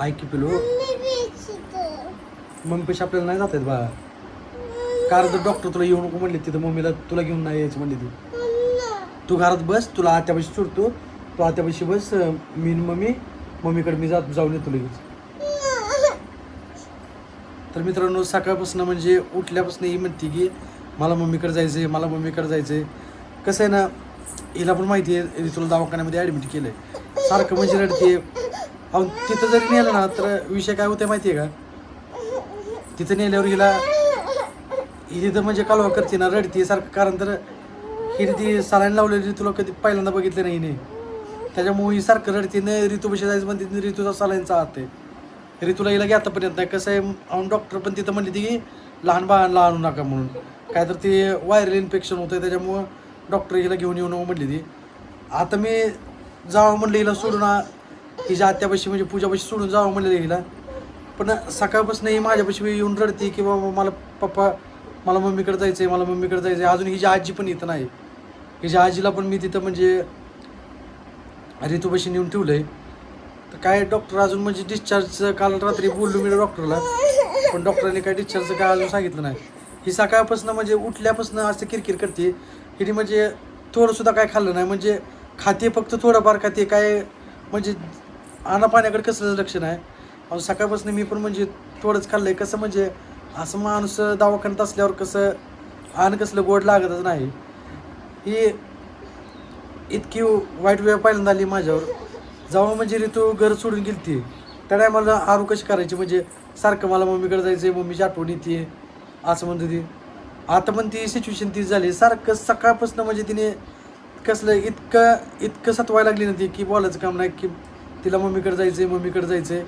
ऐक पिलो पिलू. मम्मी पेशी आपल्याला नाही जात आहेत बा कारण डॉक्टर तुला येऊ नको म्हणले तिथं? मम्मीला तुला घेऊन नाही यायचं म्हणले ती. तू घरात बस तुला आत्यापाशी सोडतो. तू आत्यापाशी बस मी मम्मी. मम्मीकडे मी जात जाऊन येतो लगेच. तर मित्रांनो सकाळपासून म्हणजे उठल्यापासून ही म्हणते की मला मम्मीकडे जायचं आहे मला मम्मीकडे जायचं आहे कसं आहे ना हिला पण माहिती आहे तुला दवाखान्यामध्ये ॲडमिट केलं आहे सारखं म्हणजे रडते अहो तिथं जरी नेलं ना तर विषय काय होते माहिती आहे का? तिथं नेल्यावर हिला ही तिथं म्हणजे कालवा करते ना रडते सारखं. कारण तर हिने ती सलाईन लावलेली तुला कधी पहिल्यांदा बघितलं नाही हिने. त्याच्यामुळे ही सारखं रडते न ऋतूपाशी जायचं म्हणते ऋतूचा सलाईनचा हात आहे ऋतूला हिला घ्या आतापर्यंत नाही कसं आहे डॉक्टर पण तिथं म्हणली ती की लहान बाळांना आणू नका म्हणून. काय तर ते व्हायरल इन्फेक्शन होतं त्याच्यामुळं डॉक्टर हिला घेऊन येऊ नको म्हणली ती. आता मी जावं म्हणलं हिला सोडून आ- हिच्या आत्यापाशी म्हणजे पूजापाशी सोडून जावं म्हणलं हिला. पण सकाळपासून ही माझ्यापाशी येऊन रडते की बाबा मला पप्पा मला मम्मीकडे जायचं आहे मला मम्मीकडे जायचं आहे अजून हिची आजी पण इथं नाही. हिच्या आजीला पण मी तिथं म्हणजे ऋतूपाशी नेऊन ठेवलं आहे तर काय डॉक्टर अजून म्हणजे डिस्चार्जचं काल रात्री बोललो मी डॉक्टरला पण डॉक्टरांनी काय डिस्चार्जचं काय अजून सांगितलं नाही. ही सकाळपासून म्हणजे उठल्यापासून असं किरकिर करते. हिने म्हणजे थोडंसुद्धा काय खाल्लं नाही. म्हणजे खाते फक्त थोडंफार खाते. काय म्हणजे आणा पाण्याकडे कसलं लक्ष नाही. अहो सकाळपासून मी पण म्हणजे थोडंच खाल्लं आहे कसं म्हणजे असं माणूस दवाखान्यात असल्यावर कसं आण कसलं गोड लागतच नाही. ही इतकी वाईट वेळ पहिल्यांदा आली माझ्यावर. जेव्हा म्हणजे ऋतू घर सोडून गेली ती त्या टायमाला आरू कशी करायची? म्हणजे सारखं मला मम्मीकडे जायचं आहे मम्मीची आठवण येते असं म्हणते ती आता पण ती सिच्युएशन ती झाली. सारखं सकाळपासून म्हणजे तिने कसलं इतकं इतकं सतवायला लागली ना ती की बोलायचं काम नाही की तिला मम्मीकडे जायचं आहे मम्मीकडे जायचं आहे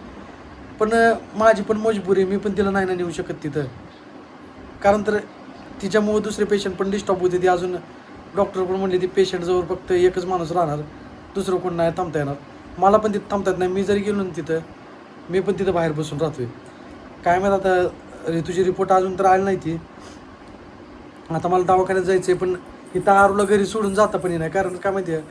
पण माझी पण मजबुरी आहे. मी पण तिला नाही ना नेऊ शकत तिथं. कारण तर तिच्यामुळं दुसरे पेशंट पण डिस्टर्ब होते. ती अजून डॉक्टर पण म्हणले ती पेशंटजवळ फक्त एकच माणूस राहणार. दुसरं कोण नाही थांबता येणार. मला पण तिथं थांबता येत नाही. मी जरी गेलो ना तिथं मी पण तिथं बाहेर बसून राहतोय. काय माहीत आता तुझी रिपोर्ट अजून तर आली नाही ती. आता मला दवाखान्यात जायचं आहे पण इथं आरूला घरी सोडून जाता पण नाही. कारण काय माहिती आहे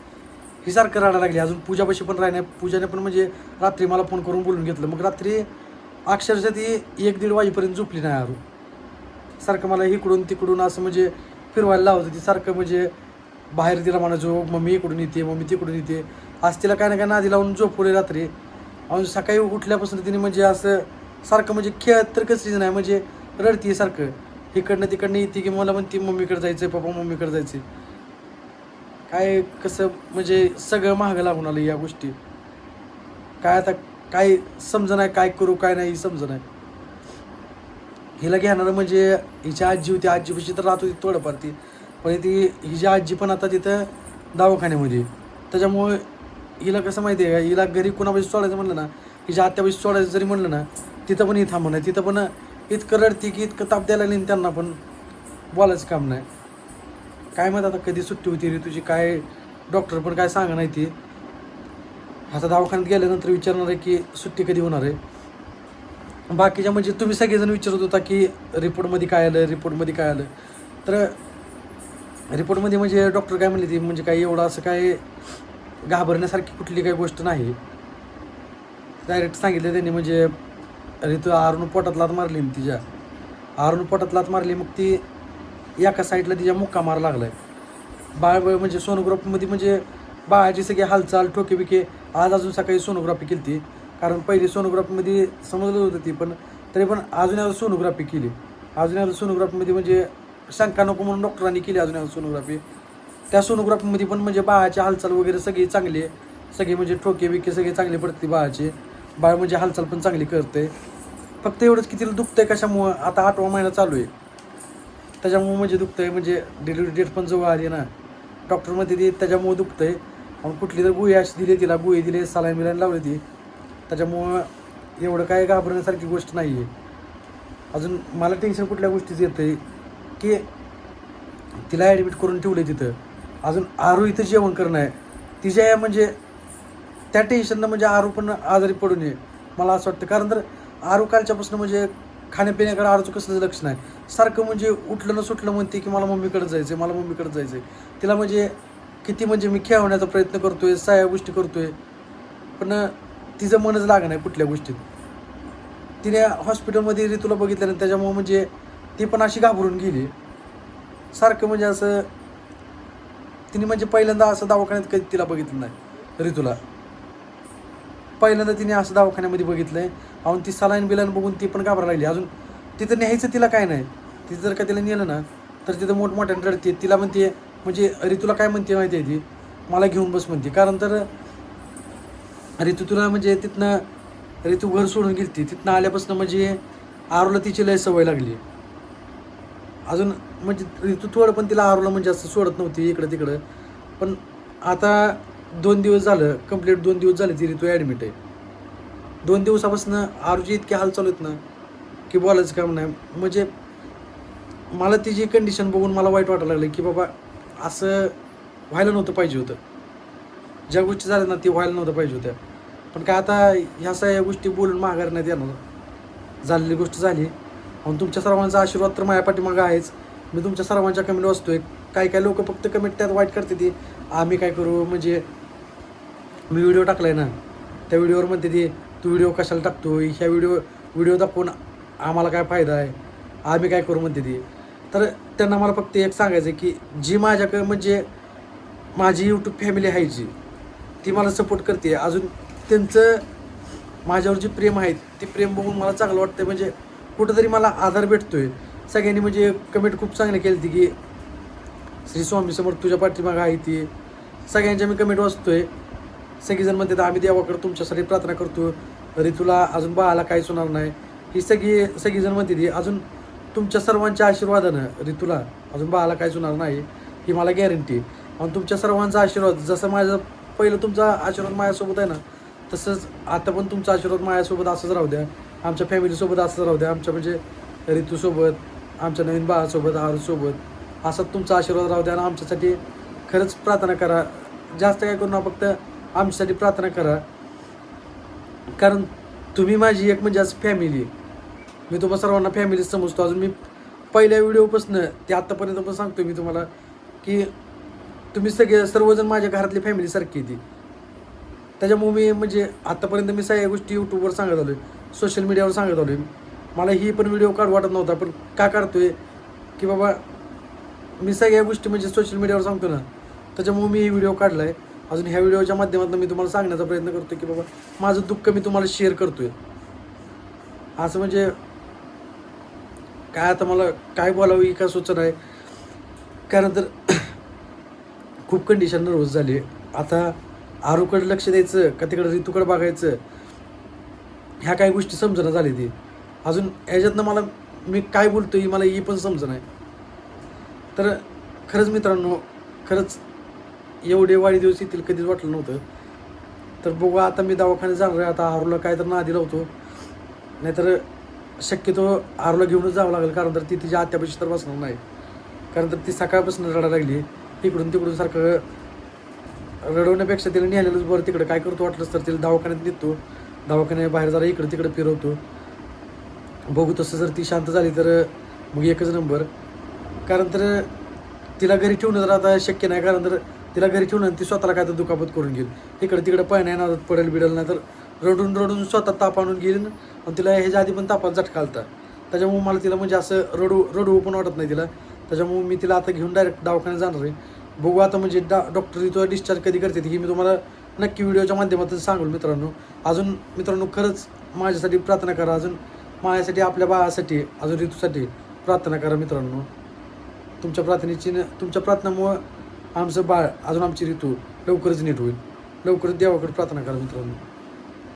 ही सारखं राहायला लागली. अजून पूजापाशी पण राहिल्या पूजाने पण म्हणजे रात्री मला फोन करून बोलून घेतलं. मग रात्री अक्षरशः ती एक दीड वाजेपर्यंत झोपली नाही आरू. सारखं मला इकडून तिकडून असं म्हणजे फिरवायला लावतं ती सारखं म्हणजे बाहेर तिला म्हणायचो मम्मी इकडून येते मम्मी तिकडून येते. आज तिला काय ना काय नादी लावून झोपवले रात्री. अजून सकाळी उठल्यापासून तिने म्हणजे असं सारखं म्हणजे खेळ तर कसली नाही म्हणजे रडती सारखं. इकडनं तिकडनं येते की मला म्हणते मम्मीकडे जायचं पप्पा मम्मीकडे जायचं काय कसं म्हणजे सगळं महागं लागून आलं या गोष्टी. काय आता काय समज नाही काय करू काय नाही समज नाही. हिला घेणारं म्हणजे हिची आजी होती आजीपाशी तर राहत होती थोडंफार ती. पण ती हिची आजी पण आता तिथं दवाखान्यामध्ये त्याच्यामुळे हिला कसं माहिती आहे का हिला घरी कुणापाशी सोडायचं म्हणलं ना हिच्या आत्यापाशी सोडायचं जरी म्हणलं ना तिथं पण ही थांबणं तिथं पण इतकं रडती की इतकं ताप द्यायला नाही त्यांना पण. बोलायचं काम नाही. काय माहीत आता कधी सुट्टी होती रे तुझी काय डॉक्टर पण काय सांगा नाही ती. आता दवाखान्यात गेल्यानंतर विचारणार आहे की सुट्टी कधी होणार आहे. बाकीच्या म्हणजे तुम्ही सगळेजण विचारत होता की रिपोर्टमध्ये काय आलं रिपोर्टमध्ये काय आलं. तर रिपोर्टमध्ये म्हणजे डॉक्टर काय म्हणले ती म्हणजे काय एवढं असं काय घाबरण्यासारखी कुठली काही गोष्ट नाही. डायरेक्ट सांगितलं त्यांनी म्हणजे ऋतू आरून पोटात लात मारली ना तिच्या. आरून पोटात लात मारली मग ती एका साईडला तिच्या मुक्का मार लागलाय. बाळ म्हणजे सोनोग्राफीमध्ये म्हणजे बाळाची सगळी हालचाल ठोके बिके आज अजून सकाळी सोनोग्राफी केली ती. कारण पहिली सोनोग्राफीमध्ये समजलं होतं ती पण तरी पण अजून एकदा सोनोग्राफी केली. अजून एकदा सोनोग्राफीमध्ये म्हणजे शंका नको म्हणून डॉक्टरांनी केली अजून एकदा सोनोग्राफी त्या सोनोग्राफीमध्ये पण म्हणजे बाळाची हालचाल वगैरे सगळी चांगली आहे. सगळी म्हणजे ठोके बिके सगळे चांगले पडते बाळाचे. बाळ म्हणजे हालचाल पण चांगली करते फक्त एवढंच की तिला दुखतंय कशामुळं? आता आठवा महिना चालू आहे. त्याच्यामुळं म्हणजे दुखतंय म्हणजे डिलिव्हरी डेट पण जवळ आली ना. डॉक्टरमध्ये ती त्याच्यामुळं दुखतंय. आणि कुठली तर गुळी अशी दिली तिला गुळी दिले सलाईन बिलाईन लावली ती. त्याच्यामुळं एवढं काय घाबरण्यासारखी गोष्ट नाही आहे अजून मला टेन्शन कुठल्या गोष्टीचं येतं आहे की तिला ॲडमिट करून ठेवलं तिथं. अजून आरू इथं जेवण करणं आहे. तिच्या म्हणजे त्या टेन्शननं म्हणजे आरू पण आजारी पडू नये मला असं वाटतं कारण तर आरू कालच्यापासून म्हणजे खाण्यापिण्याकडे आरूचं कसलं लक्ष नाही. सारखं म्हणजे उठलं न सुटलं म्हणते की मला मम्मीकडे जायचं मला मम्मीकडे जायचं तिला म्हणजे किती म्हणजे मी खेळवण्याचा प्रयत्न करतोय सगळ्या गोष्टी करतोय. पण तिचं मनच लागणार नाही कुठल्या गोष्टीत. तिने हॉस्पिटलमध्ये ऋतूला बघितलं त्याच्यामुळं म्हणजे ती पण अशी घाबरून गेली. सारखं म्हणजे असं तिने म्हणजे पहिल्यांदा असं दवाखान्यात कधी तिला बघितलं नाही ऋतूला पहिल्यांदा तिने असं दवाखान्यामध्ये बघितलं आहे अहून ती सलाईन बिलाईन बघून ती पण घाबरायला लागली. अजून तिथं न्यायचं तिला काय नाही. तिथं जर का तिला नेलं ना तर तिथं मोठमोठ्याने रडते. तिला म्हणते म्हणजे ऋतूला काय म्हणते माहिती आहे ती? मला घेऊन बस म्हणते. कारण तर ऋतू तुला म्हणजे तिथनं ऋतू घर सोडून गेलती. तिथनं आल्यापासून म्हणजे आरूला तिची लय सवय लागली. अजून म्हणजे ऋतू थोडं पण तिला आरूला म्हणजे असं सोडत नव्हती इकडं तिकडं पण आता दोन दिवस झालं कंप्लीट दोन दिवस झाले ती तो ॲडमिट आहे. दोन दिवसापासून आरुजी इतके हाल चालू आहेत ना की बोलायचं काम नाही. म्हणजे मला तिची कंडिशन बघून मला वाईट वाटायला लागलं की बाबा असं व्हायला नव्हतं पाहिजे होतं. ज्या गोष्टी झाल्या ना ती व्हायला नव्हतं पाहिजे होत्या. पण काय आता ह्या सगळ्या गोष्टी बोलून माघारण्यात येणार झालेली गोष्ट झाली. आणि तुमच्या सर्वांचा आशीर्वाद तर माझ्या पाठीमागं आहेच. मी तुमच्या सर्वांच्या कमेंट वाचतोय काही काही लोक फक्त कमेंट त्यात वाईट करते ती. आम्ही काय करू? म्हणजे मी व्हिडिओ टाकला आहे ना त्या व्हिडिओवर म्हणते ती तू व्हिडिओ कशाला टाकतो ह्या व्हिडिओ व्हिडिओ दाखवून आम्हाला काय फायदा आहे? आम्ही काय करू? म्हणते ती. तर त्यांना मला फक्त एक सांगायचं आहे की जी माझ्याकडे म्हणजे माझी यूट्यूब फॅमिली आहे जी ती मला सपोर्ट करते. अजून त्यांचं माझ्यावर जे प्रेम आहे ते प्रेम बघून मला चांगलं वाटतं म्हणजे कुठंतरी मला आधार भेटतोय. सगळ्यांनी म्हणजे कमेंट खूप चांगली केली होती की श्री स्वामी समोर तुझ्या पाठीमागं आहे ती. सगळ्यांच्या मी कमेंट वाचतोय. सगळीजण म्हणतात आम्ही देवाकडे तुमच्यासाठी प्रार्थना करतो तरी तुला अजून बाळाला काहीच होणार नाही. ही सगळी सगळीजण म्हणते ती अजून तुमच्या सर्वांच्या आशीर्वादानं ऋतूला अजून बाळाला काहीच होणार नाही ही मला गॅरंटी आणि तुमच्या सर्वांचा आशीर्वाद जसं माझं पहिलं तुमचा आशीर्वाद माझ्यासोबत आहे ना तसंच आता पण तुमचा आशीर्वाद माझ्यासोबत असंच राहू द्या. आमच्या फॅमिलीसोबत असंच राहू द्या. आमच्या म्हणजे ऋतूसोबत आमच्या नवीन बाळासोबत आरूसोबत असाच तुमचा आशीर्वाद राहू द्या. आणि आमच्यासाठी खरंच प्रार्थना करा. जास्त काय करू ना फक्त आमच्यासाठी प्रार्थना करा. कारण तुम्ही माझी एक म्हणजे आज फॅमिली मी तुम्हाला सर्वांना फॅमिली समजतो. अजून मी पहिल्या व्हिडिओपासून ते आत्तापर्यंत पण सांगतो मी तुम्हाला की तुम्ही सगळे सर्वजण माझ्या घरातली फॅमिलीसारखी येते ती. त्याच्यामुळे मी म्हणजे आत्तापर्यंत मी सगळ्या गोष्टी यूट्यूबवर सांगत आलो आहे सोशल मीडियावर सांगत आलो आहे मला ही पण व्हिडिओ काढू वाटत नव्हता पण का काढतोय? की बाबा मी सगळ्या गोष्टी म्हणजे सोशल मीडियावर सांगतो ना. त्याच्यामुळे मी ही व्हिडिओ काढला आहे अजून ह्या व्हिडिओच्या माध्यमातून मी तुम्हाला सांगण्याचा प्रयत्न करतो की बाबा माझं दुःख मी तुम्हाला शेअर करतोय. असं म्हणजे काय आता मला काय बोलावं ही काय सूचना आहे? कारण तर खूप कंडिशन नर्वस झाली आता आरूकडे लक्ष द्यायचं का तिकडे ऋतूकडे बघायचं ह्या काही गोष्टी समजणं झाली ती अजून ह्याच्यातनं मला मी काय बोलतो ही मला ही पण समजणं आहे. तर खरंच मित्रांनो खरंच एवढे वाढदिवस येतील कधीच वाटलं नव्हतं. तर बघू आता मी दवाखान्यात जाणार आहे. आता आरूला काय तर नादी लावतो. नाहीतर शक्यतो आरूला घेऊनच जावं लागेल कारण तर ती तिच्या आत्यापाशी तर बसणार नाही. कारण तर ती सकाळपासून रडायला लागली. इकडून तिकडून सारखं रडवण्यापेक्षा तिला नेलेलंच बरं तिकडं काय करतो वाटलंच तर तिला दवाखान्यात नेतो. दवाखान्यात बाहेर जरा इकडं तिकडं फिरवतो. बघू तसं जर ती शांत झाली तर मग एकच नंबर. कारण तर तिला घरी ठेवणं जर आता शक्य नाही कारण तर तिला घरी ठेवणं आणि ती स्वतःला काय तर दुखापत करून घेईल. इकडं तिकडं पाय नाही नादात पडेल बिडेल नाही तर रडून रडून स्वतः ताप आणून गेली आणि तिला ह्याच्या आधी पण तापात झटका आलता. त्याच्यामुळे मला तिला म्हणजे असं रडू रडू पण वाटत नाही तिला. त्याच्यामुळे मी तिला आता घेऊन डायरेक्ट दवाखान्यात जाणार आहे. बघू आता म्हणजे डा डॉक्टर तुला डिस्चार्ज कधी करते की मी तुम्हाला नक्की व्हिडिओच्या माध्यमातून सांगू मित्रांनो. अजून मित्रांनो खरंच माझ्यासाठी प्रार्थना करा. अजून माझ्यासाठी आपल्या बाळासाठी अजून ऋतूसाठी प्रार्थना करा मित्रांनो. तुमच्या प्रार्थनेची न तुमच्या प्रार्थनामुळं आमचं बाळ अजून आमची ऋतू लवकरच नीट होईल. लवकरच देवाकडे प्रार्थना करा मित्रांनो.